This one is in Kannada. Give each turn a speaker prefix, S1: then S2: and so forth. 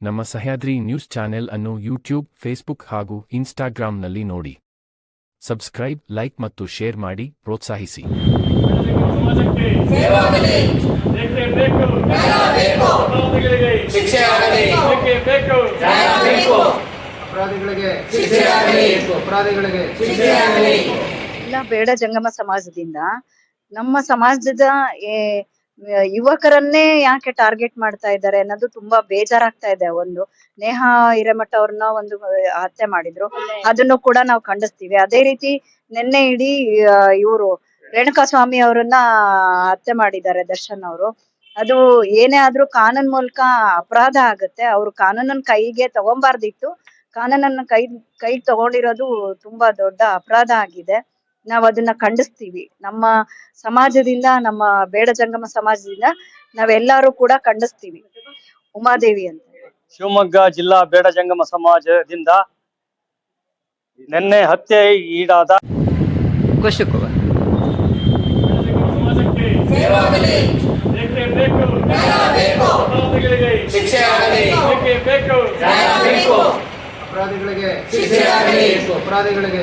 S1: ನಮ್ಮ ಸಹ್ಯಾದ್ರಿ ನ್ಯೂಸ್ ಚಾನೆಲ್ ಅನ್ನು ಯೂಟ್ಯೂಬ್ ಫೇಸ್ಬುಕ್ ಹಾಗೂ ಇನ್ಸ್ಟಾಗ್ರಾಂನಲ್ಲಿ ನೋಡಿ. ಸಬ್ಸ್ಕ್ರೈಬ್ ಲೈಕ್ ಮತ್ತು ಶೇರ್ ಮಾಡಿ ಪ್ರೋತ್ಸಾಹಿಸಿ.
S2: ಇಲ್ಲ ಬೇಕೇ ಬೇಕು ಅಪರಾಧಿಗಳಿಗೆ
S3: ಶಿಕ್ಷೆ ಆಗಲಿ
S2: ಬೇಕು ಬೇಕು
S4: ಅಪರಾಧಿಗಳಿಗೆ
S3: ಶಿಕ್ಷೆ ಆಗಲಿ
S4: ಅಪರಾಧಿಗಳಿಗೆ
S3: ಶಿಕ್ಷೆ ಆಗಲಿ
S5: ಎಲ್ಲ ಬೇಡ ಜಂಗಮ ಸಮಾಜದಿಂದ. ನಮ್ಮ ಸಮಾಜದ ಏ, ಯುವಕರನ್ನೇ ಯಾಕೆ ಟಾರ್ಗೆಟ್ ಮಾಡ್ತಾ ಇದ್ದಾರೆ ಅನ್ನೋದು ತುಂಬಾ ಬೇಜಾರಾಗ್ತಾ ಇದೆ ಒಂದು. ನೇಹ ಹಿರೇಮಠ ಅವ್ರನ್ನ ಒಂದು ಹತ್ಯೆ ಮಾಡಿದ್ರು. ಅದನ್ನು ಕೂಡ ನಾವು ಖಂಡಿಸ್ತೀವಿ. ಅದೇ ರೀತಿ ನಿನ್ನೆ ಇಡೀ ಇವರು ರೇಣುಕಾ ಸ್ವಾಮಿ ಅವರನ್ನ ಹತ್ಯೆ ಮಾಡಿದ್ದಾರೆ ದರ್ಶನ್ ಅವರು. ಅದು ಏನೇ ಆದ್ರೂ ಕಾನೂನ್ ಮೂಲಕ ಅಪರಾಧ ಆಗುತ್ತೆ. ಅವ್ರು ಕಾನೂನನ್ ಕೈಗೆ ತಗೊಂಬಾರ್ದಿತ್ತು. ಕಾನೂನನ್ನ ಕೈ, ಕೈಗೆ ತಗೊಂಡಿರೋದು ತುಂಬಾ ದೊಡ್ಡ ಅಪರಾಧ ಆಗಿದೆ. ನಾವ್ ಅದನ್ನ ಖಂಡಿಸ್ತೀವಿ. ನಮ್ಮ ಸಮಾಜದಿಂದ ನಮ್ಮ ಬೇಡ ಜಂಗಮ ಸಮಾಜದಿಂದ ನಾವೆಲ್ಲರೂ ಕೂಡ ಖಂಡಿಸ್ತೀವಿ. ಉಮಾದೇವಿ ಅಂತ.
S6: ಶಿವಮೊಗ್ಗ ಜಿಲ್ಲಾ ಬೇಡ ಜಂಗಮ ಸಮಾಜದಿಂದ ನಿನ್ನೆ ಹತ್ಯೆ ಈಡಾದ
S2: ಸಮಾಜಕ್ಕೆ
S3: ಆಗಲಿ.
S2: ಬೇಕೇ ಬೇಕು
S3: ಬೇಕು
S2: ಅಪರಾಧಿಗಳಿಗೆ
S4: ಅಪರಾಧಿಗಳಿಗೆ